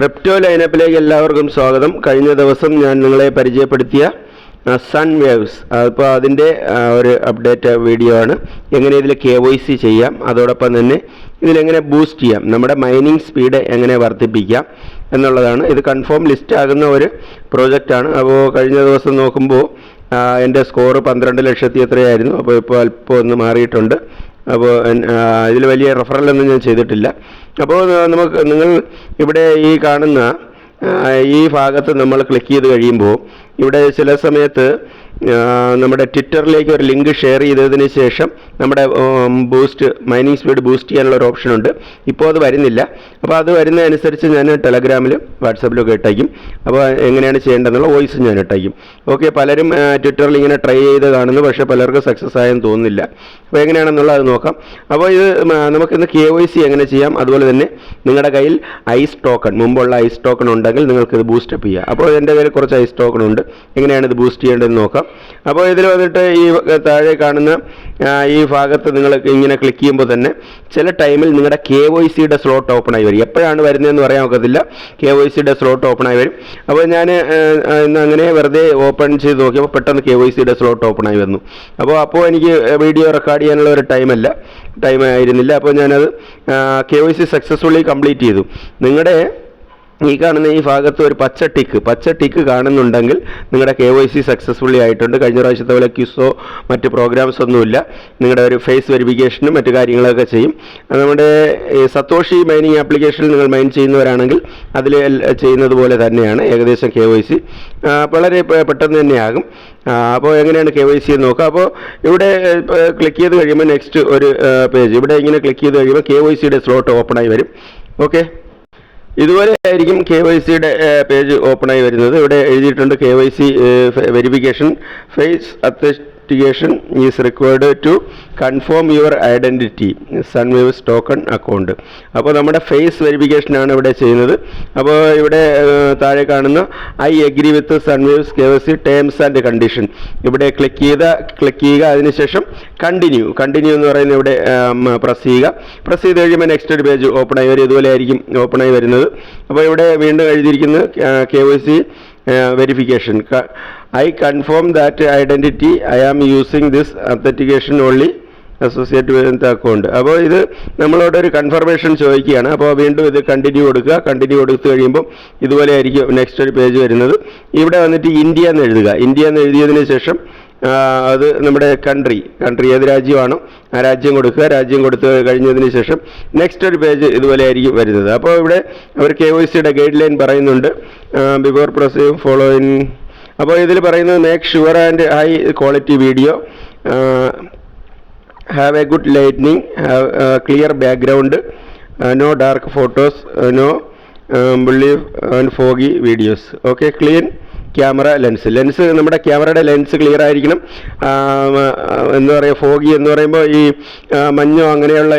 Crypto ലൈനപ്പിലേക്ക് എല്ലാവർക്കും സ്വാഗതം. കഴിഞ്ഞ ദിവസം ഞാൻ നിങ്ങളെ പരിചയപ്പെടുത്തിയ സൺ വേവ്സ് അപ്പോൾ അതിന്റെ ഒരു അപ്ഡേറ്റ് വീഡിയോ ആണ്. എങ്ങനെ ഇതിൽ കെ വൈ സി ചെയ്യാം അതോടൊപ്പം തന്നെ ഇതിലെങ്ങനെ ബൂസ്റ്റ് ചെയ്യാം നമ്മുടെ മൈനിങ് സ്പീഡ് എങ്ങനെ വർദ്ധിപ്പിക്കാം എന്നുള്ളതാണ്. ഇത് കൺഫേം ലിസ്റ്റ് ആകുന്ന ഒരു പ്രോജക്റ്റാണ് അപ്പോൾ കഴിഞ്ഞ ദിവസം നോക്കുമ്പോൾ എന്റെ സ്കോർ പന്ത്രണ്ട് ലക്ഷത്തി എത്രയായിരുന്നു. അപ്പോൾ ഇപ്പോൾ അല്പം ഒന്ന് മാറിയിട്ടുണ്ട്. അപ്പോൾ ഇതിൽ വലിയ റെഫറലൊന്നും ഞാൻ ചെയ്തിട്ടില്ല. അപ്പോൾ നമുക്ക് നിങ്ങൾ ഇവിടെ ഈ കാണുന്ന ഈ ഭാഗത്ത് നമ്മൾ ക്ലിക്ക് ചെയ്ത് കഴിയുമ്പോൾ ഇവിടെ ചില സമയത്ത് നമ്മുടെ ട്വിറ്ററിലേക്ക് ഒരു ലിങ്ക് ഷെയർ ചെയ്തതിന് ശേഷം നമ്മുടെ ബൂസ്റ്റ് മൈനിങ് സ്പീഡ് ബൂസ്റ്റ് ചെയ്യാനുള്ള ഒരു ഓപ്ഷൻ ഉണ്ട്. ഇപ്പോൾ അത് വരുന്നില്ല. അപ്പോൾ അത് വരുന്നതനുസരിച്ച് ഞാൻ ടെലഗ്രാമിലും വാട്സാപ്പിലൊക്കെ ഇട്ടേക്കും. അപ്പോൾ എങ്ങനെയാണ് ചെയ്യേണ്ടതെന്നുള്ള വോയിസ് ഞാൻ ഇട്ടേക്കും. ഓക്കെ പലരും ട്വിറ്ററിൽ ഇങ്ങനെ ട്രൈ ചെയ്ത് കാണുന്നു പക്ഷേ പലർക്കും സക്സസ് ആയെന്ന് തോന്നുന്നില്ല. അപ്പോൾ എങ്ങനെയാണെന്നുള്ള അത് നോക്കാം. അപ്പോൾ ഇത് നമുക്കിന്ന് കെ വൈ സി എങ്ങനെ ചെയ്യാം? അതുപോലെ തന്നെ നിങ്ങളുടെ കയ്യിൽ ഐസ് ടോക്കൺ മുമ്പുള്ള ഐസ് ടോക്കൺ ഉണ്ടെങ്കിൽ നിങ്ങൾക്ക് ഇത് ബൂസ്റ്റപ്പ് ചെയ്യാം. അപ്പോൾ എന്റെ കയ്യിൽ കുറച്ച് ഐസ് ടോക്കൺ ഉണ്ട്. എങ്ങനെയാണ് ഇത് ബൂസ്റ്റ് ചെയ്യേണ്ടതെന്ന് നോക്കാം. അപ്പോൾ ഇതിൽ വന്നിട്ട് ഈ താഴെ കാണുന്ന ഈ ഭാഗത്ത് നിങ്ങൾ ഇങ്ങനെ ക്ലിക്ക് ചെയ്യുമ്പോൾ തന്നെ ചില ടൈമിൽ നിങ്ങളുടെ കെ വൈ സിയുടെ സ്ലോട്ട് ഓപ്പൺ ആയി വരും. എപ്പോഴാണ് വരുന്നതെന്ന് പറയാൻ ഒക്കത്തില്ല. കെ വൈ സിയുടെ സ്ലോട്ട് ഓപ്പൺ ആയി വരും. അപ്പോൾ ഞാൻ ഇന്ന് അങ്ങനെ വെറുതെ ഓപ്പൺ ചെയ്ത് നോക്കിയപ്പോൾ പെട്ടെന്ന് കെ വൈ സിയുടെ സ്ലോട്ട് ഓപ്പൺ ആയി വന്നു. അപ്പോൾ അപ്പോൾ എനിക്ക് വീഡിയോ റെക്കോർഡ് ചെയ്യാനുള്ള ഒരു ടൈമല്ല ടൈം ആയിരുന്നില്ല. അപ്പോൾ ഞാനത് K Y C successfully complete ചെയ്തു. നിങ്ങളുടെ ഈ കാണുന്ന ഈ ഭാഗത്ത് ഒരു പച്ച ടിക്ക്. പച്ച ടിക്ക് കാണുന്നുണ്ടെങ്കിൽ നിങ്ങളുടെ കെ വൈ സി സക്സസ്ഫുള്ളി ആയിട്ടുണ്ട്. കഴിഞ്ഞ പ്രാവശ്യത്തെ പോലെ ക്യൂസോ മറ്റ് പ്രോഗ്രാംസ് ഒന്നുമില്ല. നിങ്ങളുടെ ഒരു ഫേസ് വെരിഫിക്കേഷനും മറ്റു കാര്യങ്ങളൊക്കെ ചെയ്യും. നമ്മുടെ സത്തോഷി മൈനിങ് ആപ്ലിക്കേഷനിൽ നിങ്ങൾ മൈൻ ചെയ്യുന്നവരാണെങ്കിൽ അതിൽ ചെയ്യുന്നത് പോലെ തന്നെയാണ്. ഏകദേശം കെ വൈ സി. വളരെ പെട്ടെന്ന് തന്നെയാകും. അപ്പോൾ എങ്ങനെയാണ് കെ വൈ സി എന്ന് നോക്കുക അപ്പോൾ ഇവിടെ ക്ലിക്ക് ചെയ്ത് കഴിയുമ്പോൾ നെക്സ്റ്റ് ഒരു പേജ് ഇവിടെ ഇങ്ങനെ ക്ലിക്ക് ചെയ്ത് കഴിയുമ്പോൾ കെ വൈ സിയുടെ സ്ലോട്ട് ഓപ്പണായി വരും. ഓക്കെ ഇതുപോലെ ആയിരിക്കും കെ വൈ സിയുടെ പേജ് ഓപ്പൺ ആയി വരുന്നത്. ഇവിടെ എഴുതിയിട്ടുണ്ട് K Y C verification. Face authentication is required to confirm your identity Sunwaves token account അപ്പോൾ നമ്മുടെ ഫേസ് വെരിഫിക്കേഷനാണ് ഇവിടെ ചെയ്യുന്നത്. അപ്പോൾ ഇവിടെ താഴെ കാണുന്ന I agree with Sunwaves K C terms and condition ഇവിടെ ക്ലിക്ക് ചെയ്ത ക്ലിക്ക് ചെയ്യുക അതിനുശേഷം കണ്ടിന്യൂ കണ്ടിന്യൂ എന്ന് പറയുന്നത് ഇവിടെ പ്രസ് ചെയ്യുക. പ്രസ് ചെയ്ത് കഴിയുമ്പോൾ നെക്സ്റ്റ് ഒരു പേജ് ഓപ്പൺ ആയി വരും. ഇതുപോലെ ആയിരിക്കും ഓപ്പൺ ആയി വരുന്നത്. അപ്പോൾ ഇവിടെ വീണ്ടും എഴുതിയിരിക്കുന്നത് K Y C verification I confirm that identity I am using this authentication only associate with account അപ്പോൾ ഇത് നമ്മളോട് ഒരു കൺഫർമേഷൻ ചോദിക്കുകയാണ്. അപ്പോൾ വീണ്ടും ഇത് കണ്ടിന്യൂ കൊടുക്കുക. കണ്ടിന്യൂ കൊടുത്തു കഴിയുമ്പോൾ ഇതുപോലെ ആയിരിക്കും നെക്സ്റ്റ് ഒരു പേജ് വരുന്നത്. ഇവിടെ വന്നിട്ട് ഇന്ത്യ എന്ന് എഴുതുക. ഇന്ത്യ എന്ന് എഴുതിയതിന് ശേഷം അത് നമ്മുടെ കൺട്രി കൺട്രി ഏത് രാജ്യമാണോ? ആ രാജ്യം കൊടുക്കുക. രാജ്യം കൊടുത്ത് കഴിഞ്ഞതിന് ശേഷം നെക്സ്റ്റ് ഒരു പേജ് ഇതുപോലെ ആയിരിക്കും വരുന്നത്. അപ്പോൾ ഇവിടെ അവർ കെ ഒ സിയുടെ ഗൈഡ് ലൈൻ പറയുന്നുണ്ട്. ബിഫോർ പ്രൊസീവ് ഫോളോയിങ് അപ്പോൾ ഇതിൽ പറയുന്നത് make sure and high quality video have a good lightning have clear background no dark photos no blurry and foggy videos okay clean camera lens. Lens നമ്മുടെ ക്യാമറയുടെ lens clear ആയിരിക്കണം. എന്ന് പറയുക foggy എന്ന് പറയുമ്പോൾ ഈ മഞ്ഞോ അങ്ങനെയുള്ള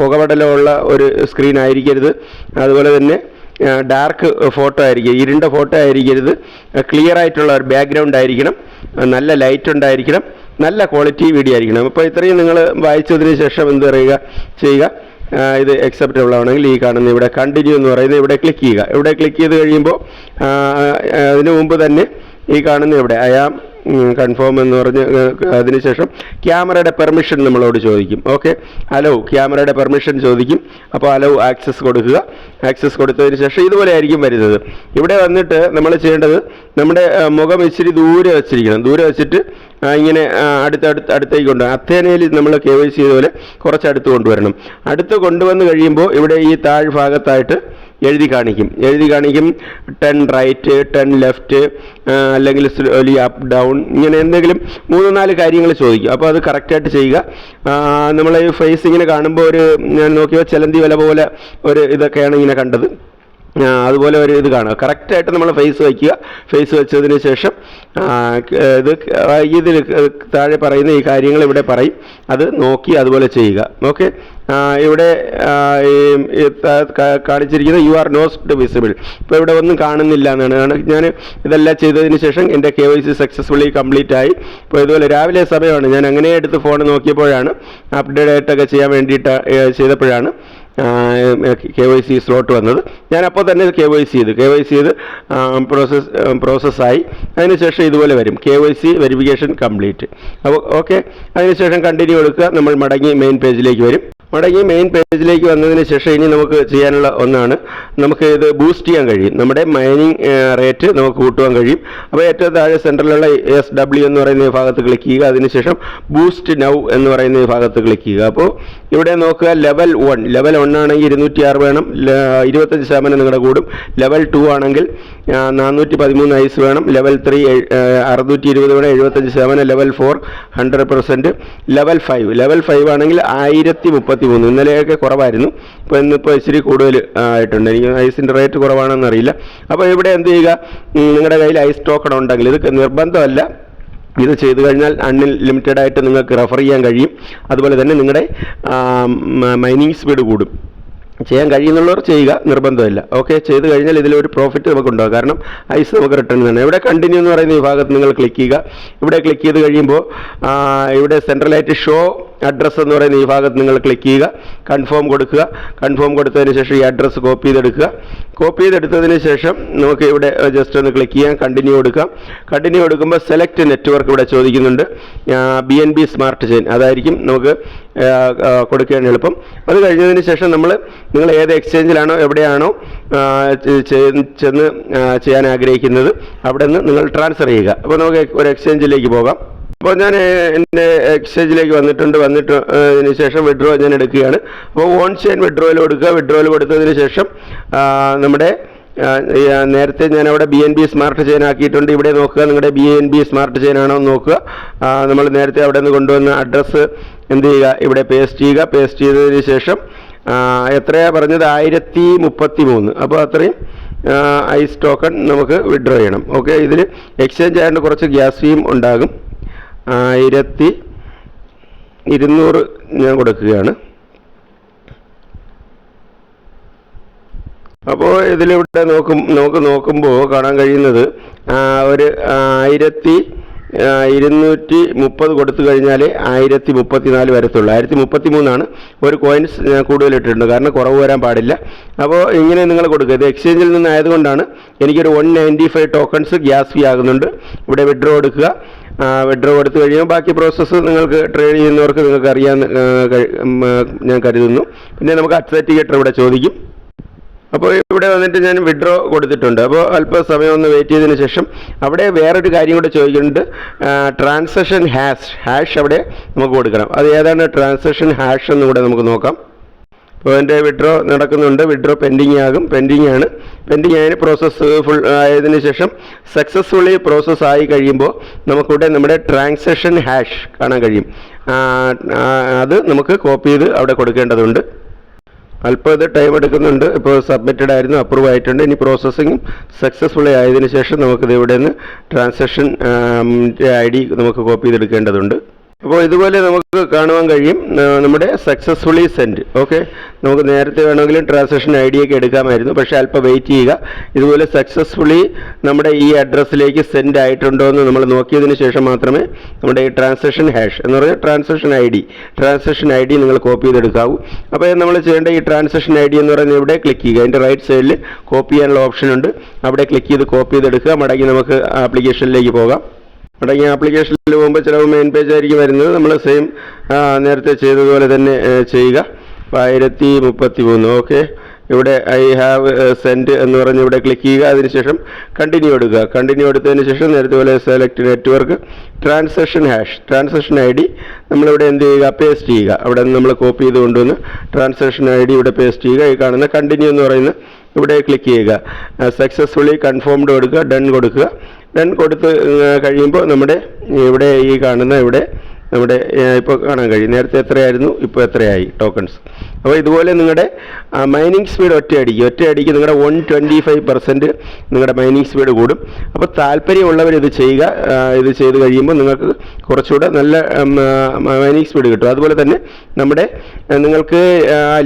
പുകപടലോ ഉള്ള ഒരു സ്ക്രീൻ ആയിരിക്കരുത്. അതുപോലെ തന്നെ ഡാർക്ക് ഫോട്ടോ ആയിരിക്കും ഇരുണ്ട ഫോട്ടോ ആയിരിക്കരുത്. ക്ലിയർ ആയിട്ടുള്ള ഒരു ബാക്ക്ഗ്രൗണ്ട് ആയിരിക്കണം. നല്ല ലൈറ്റ് ഉണ്ടായിരിക്കണം. നല്ല ക്വാളിറ്റി വീഡിയോ ആയിരിക്കണം. അപ്പോൾ ഇത്രയും നിങ്ങൾ വായിച്ചതിന് ശേഷം എന്ത് പറയുക? ചെയ്യുക. ഇത് എക്സെപ്റ്റബിൾ ആണെങ്കിൽ ഈ കാണുന്ന ഇവിടെ കണ്ടിന്യൂ എന്ന് പറയുന്നത് ഇവിടെ ക്ലിക്ക് ചെയ്യുക. ഇവിടെ ക്ലിക്ക് ചെയ്ത് കഴിയുമ്പോൾ അതിനു മുമ്പ് തന്നെ ഈ കാണുന്ന ഇവിടെ ആം കൺഫേം എന്ന് പറഞ്ഞ് അതിനുശേഷം ക്യാമറയുടെ പെർമിഷൻ നമ്മളോട് ചോദിക്കും. ഓക്കെ അലോ ക്യാമറയുടെ പെർമിഷൻ ചോദിക്കും. അപ്പോൾ അലോ ആക്സസ് കൊടുക്കുക. ആക്സസ് കൊടുത്തതിന് ശേഷം ഇതുപോലെ ആയിരിക്കും വരുന്നത്. ഇവിടെ വന്നിട്ട് നമ്മൾ ചെയ്യേണ്ടത് നമ്മുടെ മുഖം ഇച്ചിരി ദൂരെ വെച്ചിരിക്കണം. ദൂരെ വെച്ചിട്ട് ഇങ്ങനെ ആ, അടുത്ത് അടുത്ത് അടുത്തേക്ക് കൊണ്ടുവരണം അത്തേനയിൽ നമ്മൾ കെ വൈ സി ചെയ്തപോലെ കുറച്ച് അടുത്ത് കൊണ്ടുവരണം. അടുത്ത് കൊണ്ടുവന്ന് കഴിയുമ്പോൾ ഇവിടെ ഈ താഴ്ഭാഗത്തായിട്ട് എഴുതി കാണിക്കും. എഴുതി കാണിക്കും ടെൻ റൈറ്റ് ടെൻ ലെഫ്റ്റ് അല്ലെങ്കിൽ സ്ലോലി അപ്പ് ഡൗൺ ഇങ്ങനെ എന്തെങ്കിലും മൂന്ന് നാല് കാര്യങ്ങൾ ചോദിക്കും. അപ്പോൾ അത് കറക്റ്റായിട്ട് ചെയ്യുക. നമ്മൾ ഈ ഫേസ് ഇങ്ങനെ കാണുമ്പോൾ ഒരു ഞാൻ നോക്കിയപ്പോൾ ചിലന്തി വില പോലെ ഒരു ഇതൊക്കെയാണ് ഇങ്ങനെ കണ്ടത്. അതുപോലെ ഒരു ഇത് കാണുക. കറക്റ്റായിട്ട് നമ്മൾ ഫേസ് വയ്ക്കുക. ഫേസ് വെച്ചതിന് ശേഷം ഇത് ഇതിൽ താഴെ പറയുന്ന ഈ കാര്യങ്ങൾ ഇവിടെ പറയും. അത് നോക്കി അതുപോലെ ചെയ്യുക. ഓക്കെ ഇവിടെ കാണിച്ചിരിക്കുന്നത് യു ആർ നോട്ട് വിസിബിൾ ഇപ്പോൾ ഇവിടെ ഒന്നും കാണുന്നില്ല എന്നാണ്. ഞാൻ ഇതെല്ലാം ചെയ്തതിന് ശേഷം എന്റെ K Y C successfully complete ആയി. ഇപ്പോൾ ഇതുപോലെ രാവിലെ സമയമാണ്. ഞാൻ അങ്ങനെ എടുത്ത് ഫോൺ നോക്കിയപ്പോഴാണ് അപ്ഡേറ്റ് ആയിട്ടൊക്കെ ചെയ്യാൻ വേണ്ടിയിട്ട് ചെയ്തപ്പോഴാണ്. കെ വൈ സി സ്ലോട്ട് വന്നത്. ഞാൻ അപ്പോൾ തന്നെ കെ വൈ സി ചെയ്തു. കെ വൈ സി ചെയ്ത് പ്രോസസ് പ്രോസസ്സായി അതിനുശേഷം ഇതുപോലെ വരും. K Y C verification complete അപ്പോൾ ഓക്കെ അതിനുശേഷം കണ്ടിന്യൂ എടുക്കുക. നമ്മൾ മടങ്ങി മെയിൻ പേജിലേക്ക് വരും. മടങ്ങി മെയിൻ പേജിലേക്ക് വന്നതിന് ശേഷം ഇനി നമുക്ക് ചെയ്യാനുള്ള ഒന്നാണ്. നമുക്ക് ഇത് ബൂസ്റ്റ് ചെയ്യാൻ കഴിയും. നമ്മുടെ മൈനിങ് റേറ്റ് നമുക്ക് കൂട്ടുവാൻ കഴിയും. അപ്പോൾ ഏറ്റവും താഴെ സെന്ററിലുള്ള എസ് ഡബ്ല്യു എന്ന് പറയുന്ന വിഭാഗത്ത് ഭാഗത്ത് ക്ലിക്ക് ചെയ്യുക. അതിനുശേഷം ബൂസ്റ്റ് നൗ എന്ന് പറയുന്ന വിഭാഗത്ത് ഭാഗത്ത് ക്ലിക്ക് ചെയ്യുക. അപ്പോൾ ഇവിടെ നോക്കുക ലെവൽ വൺ ലെവൽ ആണെങ്കിൽ ഇരുന്നൂറ്റി ആറ് വേണം ഇരുപത്തഞ്ച് ശതമാനം നിങ്ങളുടെ കൂടും. ലെവൽ ടു ആണെങ്കിൽ നാനൂറ്റി പതിമൂന്ന് ഐസ് വേണം. ലെവൽ ത്രീ അറുന്നൂറ്റി ഇരുപത് വേണം. എഴുപത്തഞ്ച് ശതമാനം level four hundred percent level five level five ആണെങ്കിൽ ആയിരത്തി മുപ്പത്തി മൂന്ന് ഇന്നലെയൊക്കെ കുറവായിരുന്നു. ഇപ്പോൾ ഇന്നിപ്പോൾ ഇച്ചിരി കൂടുതൽ ആയിട്ടുണ്ട്. എനിക്ക് ഐസിന്റെ റേറ്റ് കുറവാണെന്ന് അറിയില്ല അപ്പോൾ ഇവിടെ എന്ത് ചെയ്യുക? നിങ്ങളുടെ കയ്യിൽ ഐസ് ടോക്കൺ ഉണ്ടെങ്കിൽ ഇത് നിർബന്ധമല്ല. ഇത് ചെയ്തു കഴിഞ്ഞാൽ അൺലിമിറ്റഡ് ആയിട്ട് നിങ്ങൾക്ക് റെഫർ ചെയ്യാൻ കഴിയും. അതുപോലെ തന്നെ നിങ്ങളുടെ മൈനിങ് സ്പീഡ് കൂടും. ചെയ്യാൻ കഴിയുന്നുള്ളവർ ചെയ്യുക നിർബന്ധമില്ല. ഓക്കെ ചെയ്ത് കഴിഞ്ഞാൽ ഇതിലൊരു പ്രോഫിറ്റ് നമുക്കുണ്ടാകും. കാരണം ഐസ് നമുക്ക് റിട്ടേൺ തന്നെ ഇവിടെ കണ്ടിന്യൂ എന്ന് പറയുന്ന വിഭാഗത്ത് നിങ്ങൾ ക്ലിക്ക് ചെയ്യുക. ഇവിടെ ക്ലിക്ക് ചെയ്ത് കഴിയുമ്പോൾ ഇവിടെ സെൻട്രലായിട്ട് ഷോ അഡ്രസ്സ് എന്ന് പറയുന്ന ഈ ഭാഗത്ത് നിങ്ങൾ ക്ലിക്ക് ചെയ്യുക കൺഫേം കൊടുക്കുക. കൺഫേം കൊടുത്തതിന് ശേഷം ഈ അഡ്രസ്സ് കോപ്പി ചെയ്തെടുക്കുക. കോപ്പി ചെയ്തെടുത്തതിന് ശേഷം നമുക്ക് ഇവിടെ ജസ്റ്റ് ഒന്ന് ക്ലിക്ക് ചെയ്യാം കണ്ടിന്യൂ കൊടുക്കാം. കണ്ടിന്യൂ കൊടുക്കുമ്പോൾ സെലക്ട് നെറ്റ്വർക്ക് ഇവിടെ ചോദിക്കുന്നുണ്ട്. B N B smart chain അതായിരിക്കും നമുക്ക് കൊടുക്കുകയാണ് എളുപ്പം. അത് കഴിഞ്ഞതിന് ശേഷം നമ്മൾ നിങ്ങൾ ഏത് എക്സ്ചേഞ്ചിലാണോ എവിടെയാണോ ചെന്ന് ചെയ്യാൻ ആഗ്രഹിക്കുന്നത് അവിടെ നിന്ന് നിങ്ങൾ ട്രാൻസ്ഫർ ചെയ്യുക. അപ്പോൾ നമുക്ക് ഒരു എക്സ്ചേഞ്ചിലേക്ക് പോകാം. അപ്പോൾ ഞാൻ എന്റെ എക്സ്ചേഞ്ചിലേക്ക് വന്നിട്ടുണ്ട്. വന്നിട്ട് അതിന് ശേഷം വിഡ്രോ ഞാൻ എടുക്കുകയാണ്. അപ്പോൾ ഓൺ ചെയിൻ വിഡ്രോയിൽ കൊടുക്കുക. വിഡ്രോയിൽ കൊടുത്തതിന് ശേഷം നമ്മുടെ നേരത്തെ ഞാൻ അവിടെ B N B smart chain ആക്കിയിട്ടുണ്ട്. ഇവിടെ നോക്കുക. നിങ്ങളുടെ B N B smart chain ആണോ എന്ന് നോക്കുക. നമ്മൾ നേരത്തെ അവിടെ നിന്ന് കൊണ്ടുവന്ന അഡ്രസ്സ് എന്ത് ചെയ്യുക? ഇവിടെ പേസ്റ്റ് ചെയ്യുക. പേസ്റ്റ് ചെയ്തതിന് ശേഷം എത്രയാ പറഞ്ഞത്? ആയിരത്തി മുപ്പത്തി മൂന്ന് അപ്പോൾ അത്രയും ഐസ് ടോക്കൺ നമുക്ക് വിഡ്രോ ചെയ്യണം. ഓക്കെ ഇതിൽ എക്സ്ചേഞ്ച് ആയതുകൊണ്ട് കുറച്ച് ഗ്യാസ് ഫീം ഉണ്ടാകും. ആയിരത്തി ഇരുന്നൂറ് ഞാൻ കൊടുക്കുകയാണ്. അപ്പോൾ ഇതിലിവിടെ നോക്കും നമുക്ക് നോക്കുമ്പോൾ കാണാൻ കഴിയുന്നത് ഒരു ആയിരത്തി ഇരുന്നൂറ്റി മുപ്പത് കൊടുത്തു കഴിഞ്ഞാൽ ആയിരത്തി മുപ്പത്തി നാല് വരത്തുള്ളൂ. ആയിരത്തി മുപ്പത്തി മൂന്നാണ് ഒരു കോയിൻസ് കൂടുതൽ ഇട്ടിട്ടുണ്ട് കാരണം കുറവ് വരാൻ പാടില്ല. അപ്പോൾ ഇങ്ങനെ നിങ്ങൾ കൊടുക്കുക. ഇത് എക്സ്ചേഞ്ചിൽ നിന്നായതുകൊണ്ടാണ് എനിക്കൊരു one ninety five tokens gas fee ആകുന്നുണ്ട്. ഇവിടെ വിഡ്രോ എടുക്കുക. വിഡ്രോ കൊടുത്തു കഴിയുമ്പോൾ ബാക്കി പ്രോസസ്സ് നിങ്ങൾക്ക് ട്രേഡ് ചെയ്യുന്നവർക്ക് നിങ്ങൾക്ക് അറിയാൻ ഞാൻ കരുതുന്നു. പിന്നെ നമുക്ക് അത്ലറ്റിക്കേറ്റർ ഇവിടെ ചോദിക്കും. അപ്പോൾ ഇവിടെ വന്നിട്ട് ഞാൻ വിഡ്രോ കൊടുത്തിട്ടുണ്ട്. അപ്പോൾ അല്പസമയം ഒന്ന് വെയിറ്റ് ചെയ്തതിന് ശേഷം അവിടെ വേറൊരു കാര്യം കൂടെ ചോദിക്കുന്നുണ്ട്. ട്രാൻസാക്ഷൻ ഹാഷ് ഹാഷ് അവിടെ നമുക്ക് കൊടുക്കണം. അത് ഏതാണ് ട്രാൻസാക്ഷൻ ഹാഷ് എന്ന് കൂടെ നമുക്ക് നോക്കാം. അപ്പോൾ എന്റെ വിഡ്രോ നടക്കുന്നുണ്ട്. വിഡ്രോ പെൻഡിങ് ആകും. പെൻഡിങ് ആണ്. പെൻഡിങ് ആയതിന് പ്രോസസ്സ് ഫുൾ ആയതിനു ശേഷം സക്സസ്ഫുള്ളി പ്രോസസ്സ് ആയി കഴിയുമ്പോൾ നമുക്കിവിടെ നമ്മുടെ ട്രാൻസാക്ഷൻ ഹാഷ് കാണാൻ കഴിയും. അത് നമുക്ക് കോപ്പി ചെയ്ത് അവിടെ കൊടുക്കേണ്ടതുണ്ട്. അല്പം ഇത് ടൈം എടുക്കുന്നുണ്ട്. ഇപ്പോൾ സബ്മിറ്റഡ് ആയിരുന്നു അപ്രൂവ് ആയിട്ടുണ്ട്. ഇനി പ്രോസസ്സിങ്ങും സക്സസ്ഫുള്ളി ആയതിനു ശേഷം നമുക്കിത് ഇവിടെ നിന്ന് ട്രാൻസാക്ഷൻ ഐ ഡി നമുക്ക് കോപ്പി ചെയ്തെടുക്കേണ്ടതുണ്ട്. അപ്പോൾ ഇതുപോലെ നമുക്ക് കാണുവാൻ കഴിയും. നമ്മുടെ സക്സസ്ഫുള്ളി സെൻഡ് ഓക്കെ നമുക്ക് നേരത്തെ വേണമെങ്കിലും ട്രാൻസാക്ഷൻ ഐ ഡി ഒക്കെ എടുക്കാമായിരുന്നു. പക്ഷേ അല്പം വെയിറ്റ് ചെയ്യുക. ഇതുപോലെ സക്സസ്ഫുള്ളി നമ്മുടെ ഈ അഡ്രസ്സിലേക്ക് സെൻഡ് ആയിട്ടുണ്ടോ എന്ന് നമ്മൾ നോക്കിയതിന് ശേഷം മാത്രമേ നമ്മുടെ ഈ ട്രാൻസാക്ഷൻ ഹാഷ് എന്ന് പറഞ്ഞാൽ transaction I D transaction I D നിങ്ങൾ കോപ്പി ചെയ്തെടുക്കാവൂ. അപ്പോൾ നമ്മൾ ചെയ്യേണ്ട ഈ ട്രാൻസാക്ഷൻ ഐ ഡി എന്ന് പറയുന്നത് ഇവിടെ ക്ലിക്ക് ചെയ്യുക. അതിന്റെ റൈറ്റ് സൈഡിൽ കോപ്പി ചെയ്യാനുള്ള ഓപ്ഷൻ ഉണ്ട്. അവിടെ ക്ലിക്ക് ചെയ്ത് കോപ്പി ചെയ്തെടുക്കുക. മടങ്ങി നമുക്ക് ആപ്ലിക്കേഷനിലേക്ക് പോകാം. മടങ്ങി ആപ്ലിക്കേഷനിൽ പോകുമ്പോൾ ചിലവ് മെയിൻ പേജ് ആയിരിക്കും വരുന്നത്. നമ്മൾ സെയിം നേരത്തെ ചെയ്തതുപോലെ തന്നെ ചെയ്യുക. ആയിരത്തി മുപ്പത്തി മൂന്ന് ഓക്കെ ഇവിടെ ഐ ഹാവ് സെൻഡ് എന്ന് പറഞ്ഞ് ഇവിടെ ക്ലിക്ക് ചെയ്യുക. അതിനുശേഷം കണ്ടിന്യൂ എടുക്കുക. കണ്ടിന്യൂ എടുത്തതിന് ശേഷം നേരത്തെ പോലെ select network transaction hash transaction I D നമ്മളിവിടെ എന്ത് ചെയ്യുക? പേസ്റ്റ് ചെയ്യുക. അവിടെ നിന്ന് നമ്മൾ കോപ്പി ചെയ്ത് കൊണ്ടുവന്ന് ട്രാൻസാക്ഷൻ ഐ ഡി ഇവിടെ പേസ്റ്റ് ചെയ്യുക. ഈ കാണുന്ന കണ്ടിന്യൂ എന്ന് പറയുന്ന ഇവിടെ ക്ലിക്ക് ചെയ്യുക. സക്സസ്ഫുള്ളി കൺഫേംഡ് കൊടുക്കുക. ഡൺ കൊടുക്കുക. ഡൺ കൊടുത്ത് കഴിയുമ്പോൾ നമ്മുടെ ഇവിടെ ഈ കാണുന്ന ഇവിടെ നമ്മുടെ ഇപ്പോൾ കാണാൻ കഴിയും. നേരത്തെ എത്രയായിരുന്നു? ഇപ്പോൾ എത്രയായി? ടോക്കൺസ്. അപ്പോൾ ഇതുപോലെ നിങ്ങളുടെ മൈനിങ് സ്പീഡ് ഒറ്റയടിക്ക് ഒറ്റയടിക്ക് നിങ്ങളുടെ വൺ ട്വന്റി ഫൈവ് പെർസെന്റ് നിങ്ങളുടെ മൈനിങ് സ്പീഡ് കൂടും. അപ്പോൾ താല്പര്യമുള്ളവർ ഇത് ചെയ്യുക ഇത് ചെയ്ത് കഴിയുമ്പോൾ നിങ്ങൾക്ക് കുറച്ചുകൂടെ നല്ല മൈനിങ് സ്പീഡ് കിട്ടും. അതുപോലെ തന്നെ നമ്മുടെ നിങ്ങൾക്ക്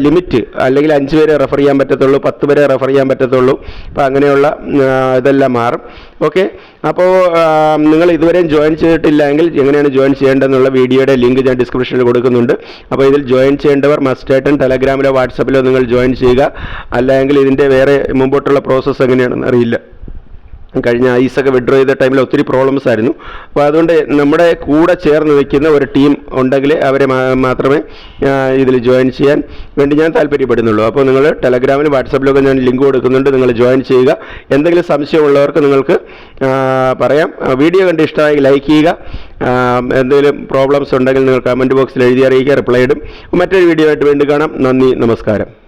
ലിമിറ്റ് അല്ലെങ്കിൽ അഞ്ച് പേരെ റെഫർ ചെയ്യാൻ പറ്റത്തുള്ളൂ പത്ത് പേരെ റെഫർ ചെയ്യാൻ പറ്റത്തുള്ളൂ. അപ്പോൾ അങ്ങനെയുള്ള ഇതെല്ലാം മാറും. ഓക്കെ? അപ്പോൾ നിങ്ങൾ ഇതുവരെയും ജോയിൻ ചെയ്തിട്ടില്ലെങ്കിൽ എങ്ങനെയാണ് ജോയിൻ ചെയ്യേണ്ടതെന്നുള്ള വീഡിയോയുടെ ലിങ്ക് ഞാൻ ഡിസ്ക്രിപ്ഷനിൽ കൊടുക്കുന്നുണ്ട്. അപ്പോൾ ഇതിൽ ജോയിൻ ചെയ്യേണ്ടവർ മസ്റ്റ് മസ്റ്റായിട്ടും ടെലഗ്രാമിലോ വാട്സപ്പിലോ നിങ്ങൾ ജോയിൻ ചെയ്യുക. അല്ലെങ്കിൽ ഇതിന്റെ വേറെ മുമ്പോട്ടുള്ള പ്രോസസ്സ് എങ്ങനെയാണെന്ന് അറിയില്ല. കഴിഞ്ഞ ഐസൊക്കെ വിഡ്രോ ചെയ്ത ടൈമിൽ ഒത്തിരി പ്രോബ്ലംസ് ആയിരുന്നു. അപ്പോൾ അതുകൊണ്ട് നമ്മുടെ കൂടെ ചേർന്ന് നിൽക്കുന്ന ഒരു ടീം ഉണ്ടെങ്കിൽ അവരെ മാത്രമേ ഇതിൽ ജോയിൻ ചെയ്യാൻ വേണ്ടി ഞാൻ താല്പര്യപ്പെടുന്നുള്ളൂ. അപ്പോൾ നിങ്ങൾ ടെലഗ്രാമിലും വാട്സപ്പിലൊക്കെ ഞാൻ ലിങ്ക് കൊടുക്കുന്നുണ്ട്. നിങ്ങൾ ജോയിൻ ചെയ്യുക. എന്തെങ്കിലും സംശയമുള്ളവർക്ക് നിങ്ങൾക്ക് പറയാം. വീഡിയോ കണ്ട് ഇഷ്ടമായി ലൈക്ക് ചെയ്യുക. എന്തെങ്കിലും പ്രോബ്ലംസ് ഉണ്ടെങ്കിൽ നിങ്ങൾ കമന്റ് ബോക്സിൽ എഴുതി അറിയിക്കുക. റിപ്ലൈ ഇടും. മറ്റൊരു വീഡിയോ ആയിട്ട് വീണ്ടും കാണാം. നന്ദി നമസ്കാരം.